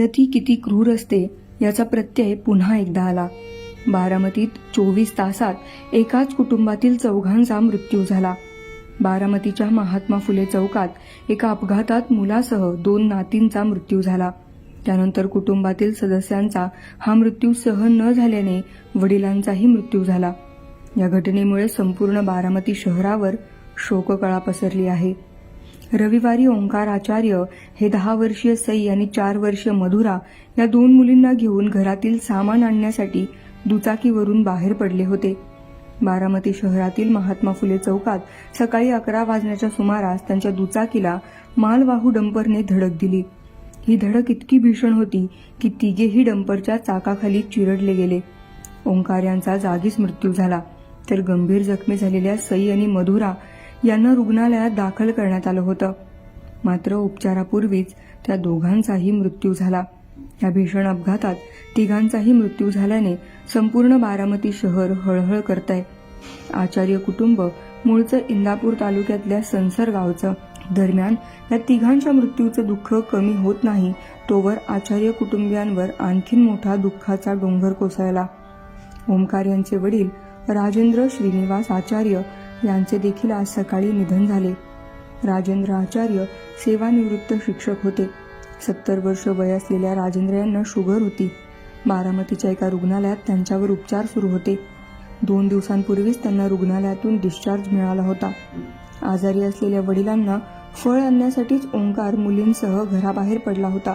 नियती किती क्रूर असते याचा प्रत्यय पुन्हा एकदा आला. बारामतीत चोवीस तासात एकाच कुटुंबातील चौघांचा मृत्यू झाला. बारामतीच्या महात्मा फुले चौकात एका अपघातात मुलासह दोन नातींचा मृत्यू झाला. त्यानंतर कुटुंबातील सदस्यांचा हा मृत्यू सहन न झाल्याने वडिलांचाही मृत्यू झाला. या घटनेमुळे संपूर्ण बारामती शहरावर शोककळा पसरली आहे. रविवारी ओंकाराचार्य हे दहा वर्षीय सई आणि चार वर्षीय मधुरा या दोन मुलींना घेऊन घरातील सामान आणण्यासाठी दुचाकीवरून बाहेर पडले होते. बारामती शहरातील महात्मा फुले चौकात सकाळी अकरा वाजण्याच्या सुमारास त्यांच्या दुचाकीला मालवाहू डंपरने धडक दिली. ही धडक इतकी भीषण होती की तिघेही डंपरच्या चाकाखाली चिरडले गेले. ओंकार यांचा जागीच मृत्यू झाला. तर गंभीर जखमी झालेल्या सई आणि मधुरा यांना रुग्णालयात दाखल करण्यात आलं होतं. मात्र उपचारापूर्वीच त्या दोघांचाही मृत्यू झाला. या भीषण अपघातात तिघांचाही मृत्यू झाल्याने संपूर्ण बारामती शहर हळहळ करतंय. आचार्य कुटुंब मूळचं इंदापूर तालुक्यातल्या संसर गावचं. दरम्यान या तिघांच्या मृत्यूचं दुःख कमी होत नाही तोवर आचार्य कुटुंबियांवर आणखीन मोठा दुःखाचा डोंगर कोसळला. ओमकार यांचे वडील राजेंद्र श्रीनिवास आचार्य यांचे देखील आज सकाळी निधन झाले. राजेंद्र आचार्य सेवानिवृत्त शिक्षक होते. सत्तर वर्ष वय असलेल्या राजेंद्र यांना शुगर होती. बारामतीच्या एका रुग्णालयात त्यांच्यावर उपचार सुरू होते. दोन दिवसांपूर्वीच त्यांना रुग्णालयातून डिस्चार्ज मिळाला होता. आजारी असलेल्या वडिलांना फळ आणण्यासाठीच ओंकार मुलींसह घराबाहेर पडला होता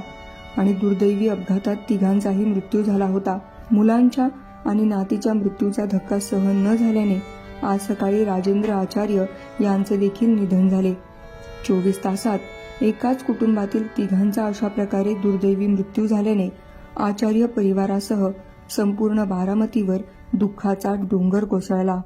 आणि दुर्दैवी अपघातात तिघांचाही मृत्यू झाला होता. मुलांच्या आणि नातीच्या मृत्यूचा धक्का सहन न झाल्याने आज सकाळी राजेंद्र आचार्य यांचे देखील निधन झाले. चोवीस तासात एकाच कुटुंबातील तिघांचा अशा प्रकारे दुर्दैवी मृत्यू झाल्याने आचार्य परिवारासह संपूर्ण बारामतीवर दुःखाचा डोंगर कोसळला.